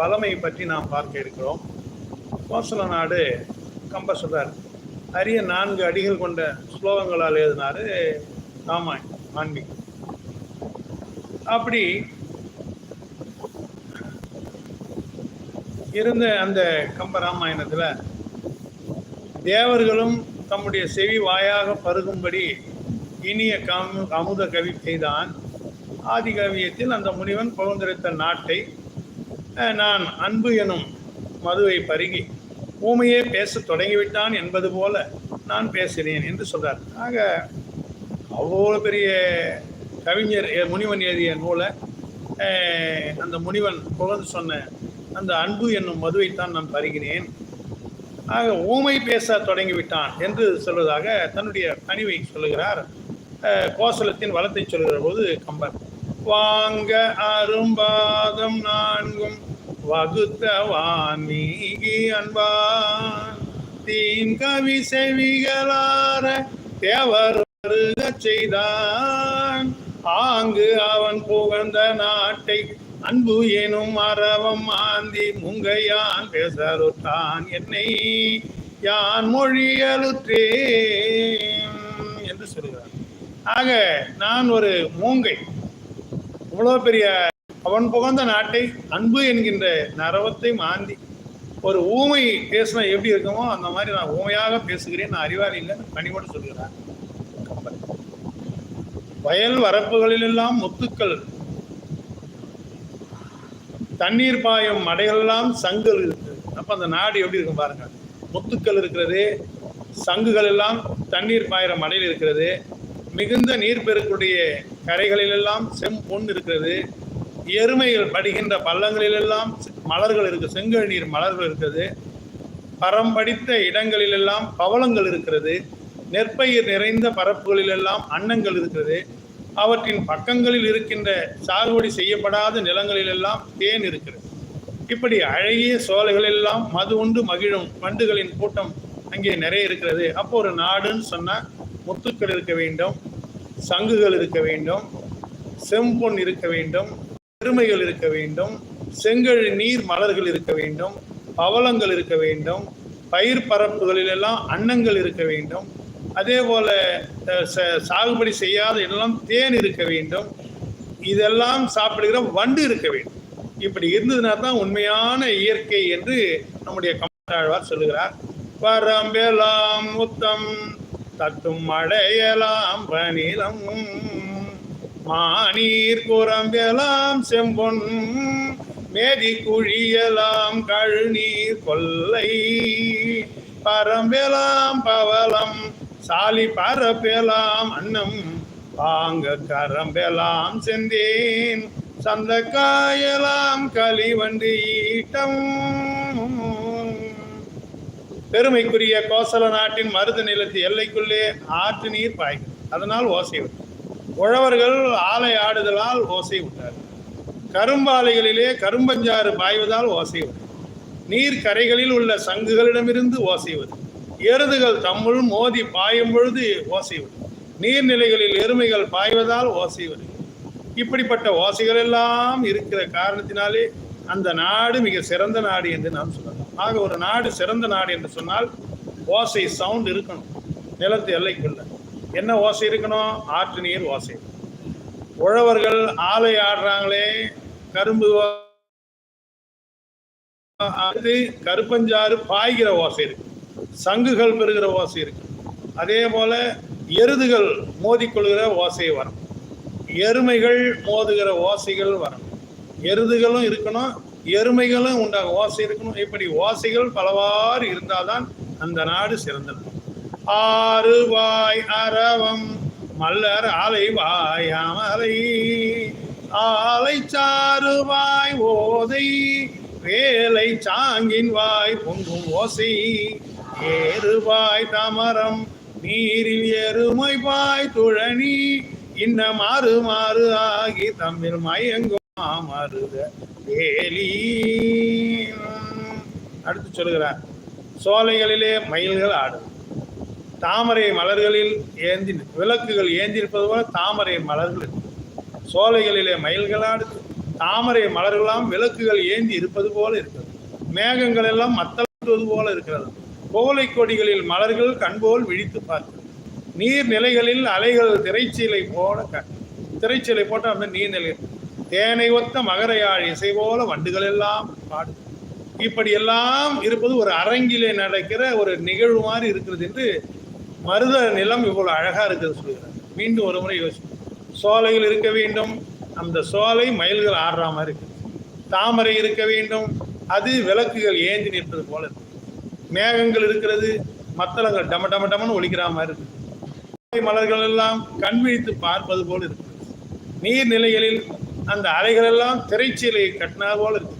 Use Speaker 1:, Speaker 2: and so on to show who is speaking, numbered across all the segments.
Speaker 1: வளமை பற்றி நாம் பார்க்க இருக்கிறோம். கோசல நாடு கம்பசுதர் அரிய நான்கு அடிகள் கொண்ட ஸ்லோகங்களால் எழுதினாரு ராமாயணம் ஆன்மீகம். அப்படி இருந்த அந்த கம்ப ராமாயணத்தில் தேவர்களும் தம்முடைய செவி வாயாக பருகும்படி இனிய கம் அமுத கவி செய்தான். ஆதி கவியத்தில் அந்த முனிவன் பகுந்தரித்த நாட்டை நான் அன்பு எனும் மதுவை பருகி ஊமையே பேசத் தொடங்கிவிட்டான் என்பது போல நான் பேசினேன் என்று சொல்கிறார் ஆக அவ்வளோ பெரிய கவிஞர் முனிவன் எழுதிய நூலை அந்த முனிவன் புகழ்ந்து சொன்ன அந்த அன்பு என்னும் மதுவைத்தான் நான் பருகினேன். ஆக ஊமை பேச தொடங்கிவிட்டான் என்று சொல்வதாக தன்னுடைய பணிவை சொல்லுகிறார். கோசலத்தின் வளத்தை சொல்கிற போது கம்பர். வாங்க அரும்பாதம் நான்கும். வகுத்த வான்மீகி அன்பான் தீன் கவி செவிகளார தேவருக செய்தான். ஆங்கு அவன் புகழ்ந்த நாட்டை அன்பு எனும் அரவம் ஆந்தி முங்கையான் பேசறுத்தான் என்னை. யான் மொழியலுற்றே என்று சொல்கிறார். ஆக நான் ஒரு மூங்கை. எவ்வளோ பெரிய அவன் புகழ்ந்த நாட்டை அன்பு என்கின்ற நரவத்தை மாந்தி ஒரு ஊமை பேசினா எப்படி இருக்குமோ அந்த மாதிரி நான் ஊமையாக பேசுகிறேன். நான் அறிவாளி இல்லை பணிபோடு சொல்கிறார் வயல் வரப்புகளிலெல்லாம் முத்துக்கள். தண்ணீர் பாயும் மடைகளெல்லாம் சங்குகள் இருக்கு அப்போ அந்த நாடு எப்படி இருக்கும் பாருங்க. முத்துக்கள் இருக்கிறது சங்குகள் எல்லாம் தண்ணீர் பாயிற மடையில் இருக்கிறது. மிகுந்த நீர் கரைகளிலெல்லாம் செம்பொன் இருக்கிறது எருமைகள் படுகின்ற பள்ளங்களிலெல்லாம் மலர்கள் இருக்கு செங்கழநீர் மலர்கள் இருக்கிறது பரம் படித்த இடங்களிலெல்லாம் பவளங்கள் இருக்கிறது. நெற்பயிர் நிறைந்த பரப்புகளிலெல்லாம் அன்னங்கள் இருக்கிறது. அவற்றின் பக்கங்களில் இருக்கின்ற சாகுபடி செய்யப்படாத நிலங்களிலெல்லாம் தேன் இருக்கிறது. இப்படி அழகிய சோலைகளெல்லாம் மது உண்டு மகிழும் வண்டுகளின் கூட்டம் அங்கே நிறைய இருக்கிறது. அப்போ ஒரு நாடுன்னு சொன்னால் முத்துக்கள் இருக்க வேண்டும். சங்குகள் இருக்க வேண்டும் செம்பொன் இருக்க வேண்டும் பெருமைகள் இருக்க வேண்டும் செங்கல் நீர் மலர்கள் இருக்க வேண்டும் பவளங்கள் இருக்க வேண்டும் பயிர் பரப்புகளிலெல்லாம் அன்னங்கள் இருக்க வேண்டும். அதே போல ச- சாகுபடி செய்யாத எல்லாம் தேன் இருக்க வேண்டும் இதெல்லாம் சாப்பிடுகிற வண்டு இருக்க வேண்டும். இப்படி இருந்ததுனா தான் உண்மையான இயற்கை என்று நம்முடைய கமலாழ்வார் சொல்லுகிறார். வரம்பெலாம் முத்தம் தட்டும் மழையலாம் பனிலம் மானீர் புறம்பெலாம் செம்பொன் மேதி குழியலாம் கழுநீர் கொல்லை பரம்பெலாம் பவலம் சாலி பரப்பெலாம் அன்னம் வாங்க கரம்பெலாம் செந்தேன் சந்த காயலாம் களிவண்டு ஈட்டம். பெருமைக்குரிய கோசல நாட்டின் மருத நிலத்து எல்லைக்குள்ளே ஆற்று நீர் பாய்கிறது. அதனால் ஓசை விட்டார் உழவர்கள் ஆலை ஆடுதலால் ஓசை விட்டார் கரும்பாலைகளிலே கரும்பஞ்சாறு பாய்வதால் ஓசை விட்டார் நீர் கரைகளில் உள்ள சங்குகளிடமிருந்து ஓசைவது எருதுகள் தம்முள் மோதி பாயும் பொழுது ஓசைவது நீர்நிலைகளில் எருமைகள் பாய்வதால் ஓசை இப்படிப்பட்ட ஓசைகள் எல்லாம் இருக்கிற காரணத்தினாலே அந்த நாடு மிக சிறந்த நாடு என்று நாம் சொல்லலாம். ஆக ஒரு நாடு சிறந்த நாடு என்று சொன்னால் ஓசை சவுண்ட் இருக்கணும். நிலத்து எல்லைக்குள்ள. என்ன ஓசை இருக்கணும்? ஆற்று நீர் ஓசை. உழவர்கள் ஆலை ஆடுறாங்களே கரும்பு அது கருப்பஞ்சாறு பாய்கிற ஓசை இருக்கு. சங்குகள் பெறுகிற ஓசை இருக்கு. அதே போல எருதுகள் மோதிக்கொள்கிற ஓசை வரும். எருமைகள் மோதுகிற ஓசைகள் வரும். எருதுகளும் இருக்கணும் எருமைகளும் உண்டாக ஓசை இருக்கணும். இப்படி ஓசைகள் பலவாறு இருந்தால்தான் அந்த நாடு சிறந்தது. ஆறு வாய் அரவம் மல்லர் ஆலை வாய் அமலை. ஆலை சாறு வாய் ஓதை வேலை சாங்கின் வாய் பொங்கும் ஓசை. ஏறுவாய் தமரம் நீரில் எருமை பாய் துழனி. இன்ன மாறு மாறு ஆகி தம்மில் மயங்கும் மாமருத. கேலி. அடுத்து சொல்லுகிறார். சோலைகளிலே மயில்கள் ஆடும். தாமரை மலர்களில் ஏந்தி விளக்குகள் ஏந்திருப்பது போல தாமரை மலர்கள் சோலைகளிலே மயில்கள் ஆடுது. தாமரை மலர்களாம் விளக்குகள் ஏந்தி இருப்பது போல இருக்கிறது. மேகங்கள் எல்லாம் மத்தளத்துவது போல இருக்கிறது. கோலை கொடிகளில் மலர்கள் கண்போல் விழித்து பார்க்கிறது. நீர்நிலைகளில் அலைகள் திரைச்சீலை போல க- திரைச்சீலை போட்டால் அந்த நீர்நிலை தேனை ஒத்த மகரையாழ் இசை போல வண்டுகள் எல்லாம் பாடு. இப்படி எல்லாம் இருப்பது ஒரு அரங்கிலே நடக்கிற ஒரு நிகழ்வு மாதிரி இருக்கிறது என்று மருத நிலம் இவ்வளவு அழகா இருக்கிறது சொல்கிறார். மீண்டும் ஒரு முறை யோசிக்கும் சோலையில் இருக்க வேண்டும். அந்த சோலை மயில்கள் ஆடுற மாதிரி இருக்கு. தாமரை இருக்க வேண்டும். அது விளக்குகள் ஏந்தி நிற்பது போல இருக்கு. மேகங்கள் இருக்கிறது. மத்தளங்கள் டம டம டமன்னு ஒழிக்கிற மாதிரி இருக்கு. மலர்கள் எல்லாம் கண் விழித்து பார்ப்பது போல இருக்கு. நீர்நிலைகளில் அந்த அலைகள் எல்லாம் திரைச்சீலை கட்டினா போல இருக்கு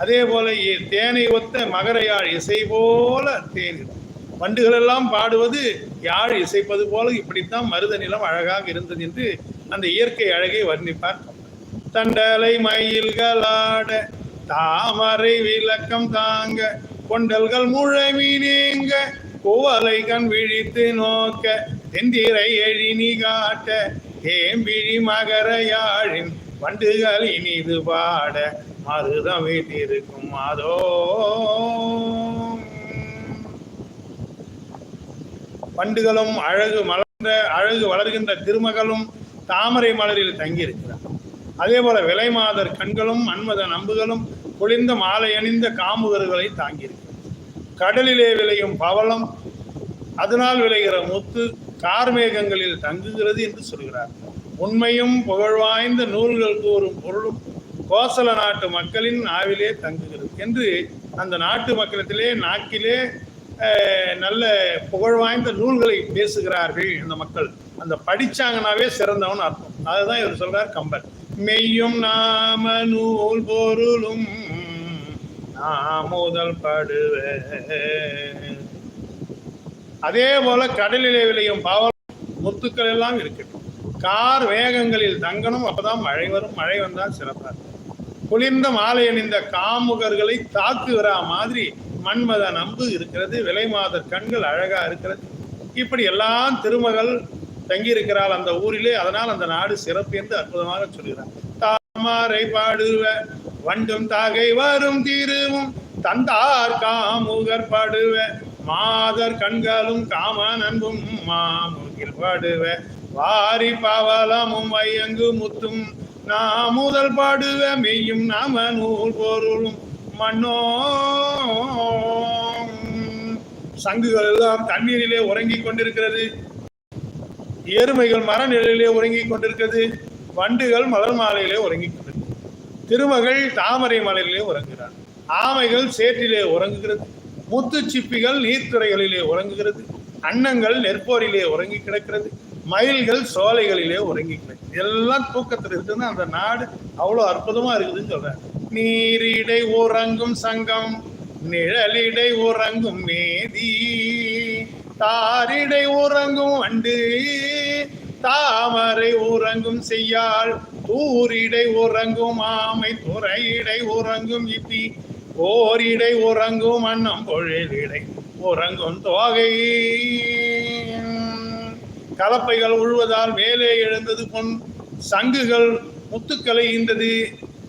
Speaker 1: அதே போல தேனை ஒத்த மகரையாழ் இசை போல தேன் இருக்கு. வண்டுகள் எல்லாம் பாடுவது யாழ் இசைப்பது போல இப்படித்தான் மருத நிலம் அழகாக இருந்தது என்று அந்த இயற்கை அழகை வர்ணிப்பார் தண்டலை மயில்களாட தாமரை விளக்கம் தாங்க கொண்டல்கள் முழவி நீங்க கோவலை கண் விழித்து நோக்க தெந்திரை எழினி காட்ட தேம்பிழி மகர யாழின் வண்டுகள் இனிது பாட மருதம் வீட்டிருக்கும் அதோ. பண்டுகளும் அழகு மலர்ந்த அழகு வளர்கின்ற திருமகளும் தாமரை மலரில் தங்கியிருக்கிறார். அதே போல விலைமாதர் கண்களும் மன்மத நம்புகளும் குளிர்ந்த மாலை அணிந்த காமுகர்களை தாங்கியிருக்கிறார். கடலிலே விளையும் பவளம் அதனால் விளைகிற முத்து கார்மேகங்களில் தங்குகிறது என்று சொல்கிறார்கள். உண்மையும் புகழ்வாய்ந்த நூல்கள் கூறும் பொருளும் கோசல நாட்டு மக்களின் நாவிலே தங்குகிறது. என்று அந்த நாட்டு மக்களிடத்திலே நாக்கிலே நல்ல புகழ்வாய்ந்த நூல்களை பேசுகிறார்கள் அந்த மக்கள். அந்த படிச்சாங்கனாவே சிறந்தவன் அர்த்தம். அதுதான் இவர் சொல்றார் கம்பர் மெய்யும் நாம நூல் பொருளும் நாமோதல் படுவ அதே போல கடலிலே விளையும் பாவம் முத்துக்கள் எல்லாம் இருக்கட்டும் கார் வேகங்களில் தங்கணும் அப்பதான் மழை வரும். மழை வந்தால் சிறப்பாக இருக்கும். குளிர்ந்த மாலை அணிந்த காமுகர்களை தாக்குகிற மாதிரி மன்மத நம்பு இருக்கிறது விலைமாதர் கண்கள் அழகா இருக்கிறது. இப்படி எல்லாம் திருமகள் தங்கியிருக்கிறாள் அந்த ஊரிலே. அதனால் அந்த நாடு சிறப்பு என்று அற்புதமாக சொல்கிறார். தாமரை பாடுவ வண்டும் தாகை வரும் தீருவும் தந்தார் காமுகர் பாடுவ மாதர் கண்களும் காம நண்பும் மாமுகில் பாடுவ. வாரி பவளமும் வையங்கு முத்தும். நாம் முதல் பாடுவ மெய்யும் நாம நூல் பொருளும் மண்ணோ சங்குகள் எல்லாம் தண்ணீரிலே உறங்கிக் கொண்டிருக்கிறது. எருமைகள் மர நிழலிலே உறங்கிக் கொண்டிருக்கிறது. வண்டுகள் மலர் மாலையிலே உறங்கிக் கொண்டிருக்கிறது. திருமகள் தாமரை மலையிலே உறங்குகிறார். ஆமைகள் சேற்றிலே உறங்குகிறது. முத்து சிப்பிகள் நீர்த்துறைகளிலே உறங்குகிறது. அன்னங்கள் நெற்போரிலே உறங்கி கிடக்கிறது. மயில்கள் சோலைகளிலே உறங்கிக்கிறேன் எல்லாம் தூக்கத்தில் இருக்குன்னு அந்த நாடு அவ்வளோ அற்புதமா இருக்குதுன்னு சொல்றேன் நீரிடை உறங்கும் சங்கம் நிழலிடை உறங்கும் மேதி. தாரிடை உறங்கும் வண்டு தாமரை உறங்கும் செய்யாள் தூரிடை உறங்கும் ஆமை துறையிடை உறங்கும் இப்பி ஓரிடை உறங்கும் அன்னம் பொழிலிடை உறங்கும் தோகை. கலப்பைகள் உழுவதால் மேலே எழுந்தது பொன் சங்குகள் முத்துக்களை ஈந்தது.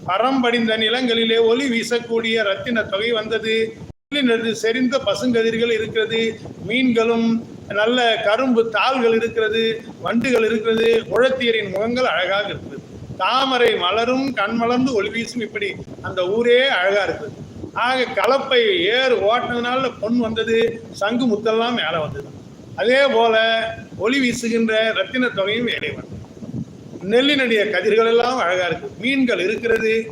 Speaker 1: பரம்படிந்த நிலங்களிலே ஒளி வீசக்கூடிய ரத்தின தொகை வந்தது. செறிந்த பசுங்கதிர்கள் இருக்கிறது. மீன்களும் நல்ல கரும்பு தாள்கள் இருக்கிறது. வண்டுகள் இருக்கிறது. உழத்தியரின் முகங்கள் அழகாக இருக்குது. தாமரை மலரும் கண் மலர்ந்து ஒளி வீசும் இப்படி அந்த ஊரே அழகா இருக்குது. ஆக கலப்பை ஏர் ஓட்டினதுனால பொன் வந்தது. சங்கு முத்தெல்லாம் மேலே வந்தது. அதே போல ஒளி வீசுகின்ற ரத்தின தொகையும் இறைவன். நெல்லினுடைய கதிர்கள் எல்லாம் அழகா இருக்கு. மீன்கள் இருக்கிறது.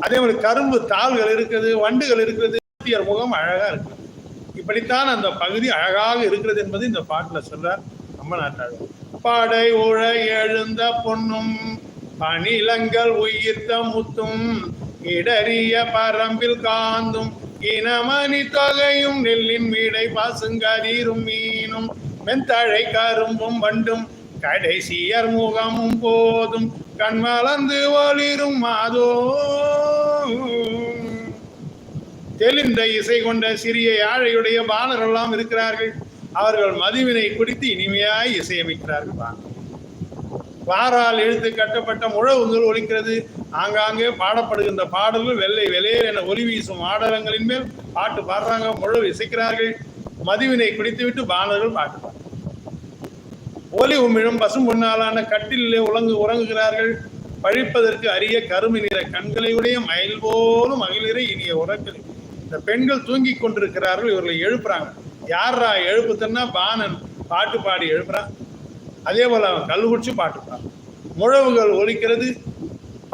Speaker 1: அதே மாதிரி கரும்பு தாள்கள் இருக்கிறது வண்டுகள் இருக்கிறது. முகம் அழகா இருக்கு. இப்படித்தான் அந்த பகுதி அழகாக இருக்கிறது என்பது இந்த பாட்டுல சொல்றார் நம்ம நாட்டாளர் பாடை உழ எழுந்த பொன்னும் பனிலங்கள் உயிர்த்த முத்தும் இடறிய பரம்பில் காந்தும் இனமணி தொகையும் நெல்லின் வீடை பாசுங்கதீரும் மீனும் மென்தழை கரும்பும் வண்டும் கடைசியர் முகமும் போதும் கண்மலர்ந்து ஒளிரும் மாதோ. தெளிந்த இசை கொண்ட சிறிய யாழையுடைய பாலர் எல்லாம் இருக்கிறார்கள். அவர்கள் மதுவினை குடித்து இனிமையாய் இசையமைக்கிறார்கள். வாரால் இழுத்து கட்டப்பட்ட முழவுங்கள் ஒலிக்கிறது. ஆங்காங்கே பாடப்படுகின்ற பாடல்கள் வெள்ளை வெளியேற என ஒலி வீசும் ஆடலங்களின் மேல் பாட்டு பாடுறாங்க. முழு இசைக்கிறார்கள் மதுவினை குடித்துவிட்டு பாணர்கள் பாட்டு ஒலி உமிழும் பசும் பொன்னாலான கட்டிலே உலங்கு உறங்குகிறார்கள். பழிப்பதற்கு அரிய கருமை நிற கண்களை உடைய மயில் போலும் மகளிரை இனிய உறக்கல். இந்த பெண்கள் தூங்கி கொண்டிருக்கிறார்கள். இவர்களை எழுப்புறாங்க. யாரா எழுப்புத்தன்னா பாணன் பாட்டு பாடி எழுப்புறான் அதே போல அவன் கல் குடிச்சு பாட்டு பாடுறான். முழவுகள் ஒலிக்கிறது.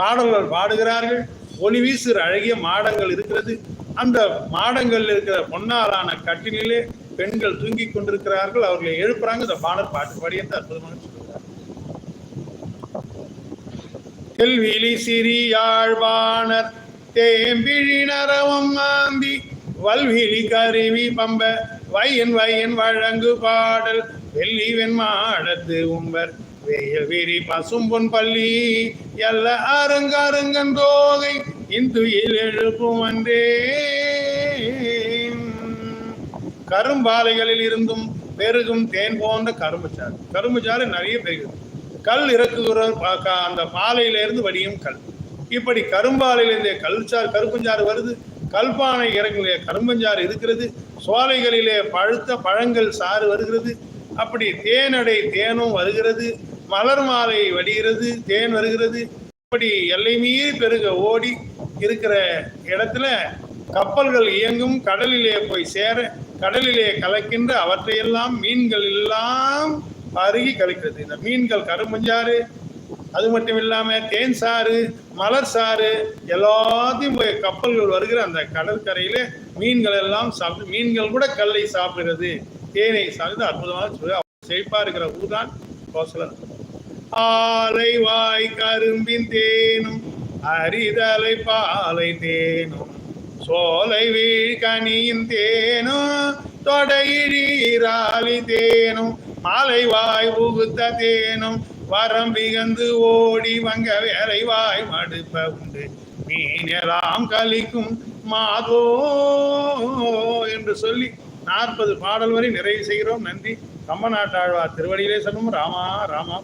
Speaker 1: பாடல்கள் பாடுகிறார்கள். ஒளி வீசுகிற அழகிய மாடங்கள் இருக்கிறது. அந்த மாடங்களில் இருக்கிற பொன்னாலான கட்டிலே பெண்கள் தூங்கி கொண்டிருக்கிறார்கள். அவர்களை எழுப்புறாங்க. இந்த பாடல் பாட்டு பாடி என்று அற்புதமாக சொல்கிறார் கெல்விழி சிறியாழ்வாணர் தேம்பிழி நரவம் மாந்தி வல்விழி கருவி பம்ப வயன் வயன் வழங்கு பாடல் வெள்ளி வெண்மாடத்து உம்பர் வெயில் பசும் பசும்பொன் பள்ளி எல்ல அருங்க தோகை இந்துயில் எழுப்பும் அன்றே கரும்பாலைகளில் இருந்தும் பெருகும் தேன் போன்ற கரும்புச்சாறு கரும்புச்சாறு நிறைய பெருகுது. கல் இறக்குகிற அந்த பாலையிலிருந்து வடியும் கல். இப்படி கரும்பாலையிலிருந்து கல்சாறு கரும்புஞ்சாறு வருது. கல்பானை இறங்கிலே கரும்பஞ்சாறு இருக்கிறது. சோலைகளிலே பழுத்த பழங்கள் சாறு வருகிறது. அப்படி தேனடை தேனும் வருகிறது. மலர் மாலை வடிகிறது தேன் வருகிறது. இப்படி எல்லை மீறி பெருக ஓடி இருக்கிற இடத்துல கப்பல்கள் இயங்கும். கடலிலே போய் சேர கடலிலே கலக்கின்ற அவற்றையெல்லாம் மீன்கள் எல்லாம் அருகி கலக்கிறது இந்த மீன்கள் கரும்பஞ்சாறு அது மட்டும் இல்லாம தேன் சாறு மலர் சாறு எல்லாத்தையும் போய் கப்பல்கள் வருகிற அந்த கடற்கரையில மீன்கள் எல்லாம் சாப்பிட்டு மீன்கள் கூட கல்லை சாப்பிடுகிறது. தேனை சாப்பிட்டு அற்புதமாக சொல்லி செழிப்பா இருக்கிற ஊர் தான் கோசலன். ஆலை வாய் கரும்பின் தேனும் அரிதலை பாலை தேனும் சோலை வீழ் கனியின் தேனும் தொடையிழாலி தேனும் மாலை வாய் உகுத்த தேனும் வரம் விகந்து ஓடி வங்க வேலை வாய் மடுப்ப உண்டு. மீனெல்லாம் கலிக்கும் மாதோ என்று சொல்லி நாற்பது பாடல் வரை நிறைவு செய்கிறோம். நன்றி. கம்மநாட்டாழ்வார் திருவடியிலே சொல்லும். ராமா ராமா.